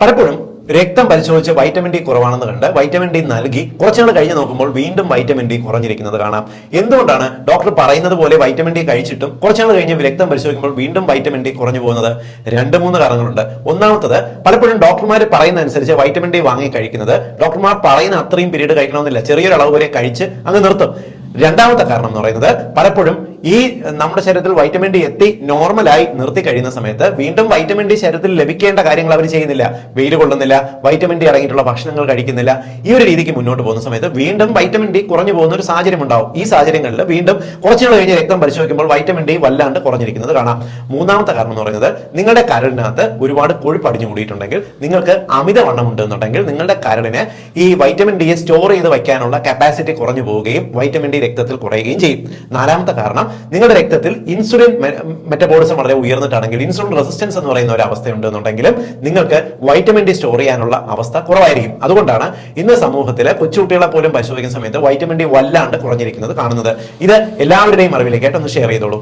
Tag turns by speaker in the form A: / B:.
A: പലപ്പോഴും രക്തം പരിശോധിച്ച് വൈറ്റമിൻ ഡി കുറവാണെന്ന് കണ്ട് വൈറ്റമിൻ ഡി നൽകി കുറച്ചുനാൾ കഴിഞ്ഞ് നോക്കുമ്പോൾ വീണ്ടും വൈറ്റമിൻ ഡി കുറഞ്ഞിരിക്കുന്നത് കാണാം. എന്തുകൊണ്ടാണ് ഡോക്ടർ പറയുന്നത് പോലെ വൈറ്റമിൻ ഡി കഴിച്ചിട്ടും കുറച്ചുനാൾ കഴിഞ്ഞ് രക്തം പരിശോധിക്കുമ്പോൾ വീണ്ടും വൈറ്റമിൻ ഡി കുറഞ്ഞു പോകുന്നത്? രണ്ട് മൂന്ന് കാരണങ്ങളുണ്ട്. ഒന്നാമത്തത് പലപ്പോഴും ഡോക്ടർമാർ പറയുന്ന അനുസരിച്ച് വൈറ്റമിൻ ഡി വാങ്ങി കഴിക്കുന്നത് ഡോക്ടർമാർ പറയുന്ന അത്രയും പീരീഡ് കഴിക്കണമെന്നില്ല. ചെറിയൊരു അളവ് വരെ കഴിച്ച് അങ്ങ് നിർത്തും. രണ്ടാമത്തെ കാരണം എന്ന് പറയുന്നത് പലപ്പോഴും ഈ നമ്മുടെ ശരീരത്തിൽ വൈറ്റമിൻ ഡി എത്തി നോർമലായി നിർത്തി കഴിയുന്ന സമയത്ത് വീണ്ടും വൈറ്റമിൻ ഡി ശരീരത്തിൽ ലഭിക്കേണ്ട കാര്യങ്ങൾ അവർ ചെയ്യുന്നില്ല. വെയിൽ കൊള്ളുന്നില്ല വൈറ്റമിൻ ഡി അടങ്ങിയിട്ടുള്ള ഭക്ഷണങ്ങൾ കഴിക്കുന്നില്ല. ഈ ഒരു രീതിക്ക് മുന്നോട്ട് പോകുന്ന സമയത്ത് വീണ്ടും വൈറ്റമിൻ ഡി കുറഞ്ഞു പോകുന്ന ഒരു സാഹചര്യം ഉണ്ടാവും. ഈ സാഹചര്യങ്ങളിൽ വീണ്ടും കുറച്ചുനാൾ കഴിഞ്ഞ് രക്തം പരിശോധിക്കുമ്പോൾ വൈറ്റമിൻ ഡി വല്ലാണ്ട് കുറഞ്ഞിരിക്കുന്നത് കാണാം. മൂന്നാമത്തെ കാരണം എന്ന് പറയുന്നത് നിങ്ങളുടെ കരടിനകത്ത് ഒരുപാട് കൊഴുപ്പ് അടിഞ്ഞു കൂടിയിട്ടുണ്ടെങ്കിൽ നിങ്ങൾക്ക് അമിതവണ്ണം ഉണ്ടെന്നുണ്ടെങ്കിൽ നിങ്ങളുടെ കരടിനെ ഈ വൈറ്റമിൻ ഡിയെ സ്റ്റോർ ചെയ്ത് വയ്ക്കാനുള്ള കപ്പാസിറ്റി കുറഞ്ഞു പോവുകയും വൈറ്റമിൻ ഡി രക്തത്തിൽ കുറയുകയും ചെയ്യും. നാലാമത്തെ കാരണം നിങ്ങളുടെ രക്തത്തിൽ ഇൻസുലിൻ മെറ്റബോളിസം വളരെ ഉയർന്നിട്ടാണെങ്കിൽ ഇൻസുലിൻ റെസിസ്റ്റൻസ് എന്ന് പറയുന്ന ഒരു അവസ്ഥ ഉണ്ടെന്നുണ്ടെങ്കിലും നിങ്ങൾക്ക് വൈറ്റമിൻ ഡി സ്റ്റോർ ചെയ്യാനുള്ള അവസ്ഥ കുറവായിരിക്കും. അതുകൊണ്ടാണ് ഇന്ന് സമൂഹത്തിലെ കൊച്ചുകുട്ടികളെ പോലും പരിശോധിക്കുന്ന സമയത്ത് വൈറ്റമിൻ ഡി വല്ലാണ്ട് കുറഞ്ഞിരിക്കുന്നത് കാണുന്നത്. ഇത് എല്ലാവരുടെയും അറിവിലേക്കായിട്ട് ഒന്ന് ഷെയർ ചെയ്തോളൂ.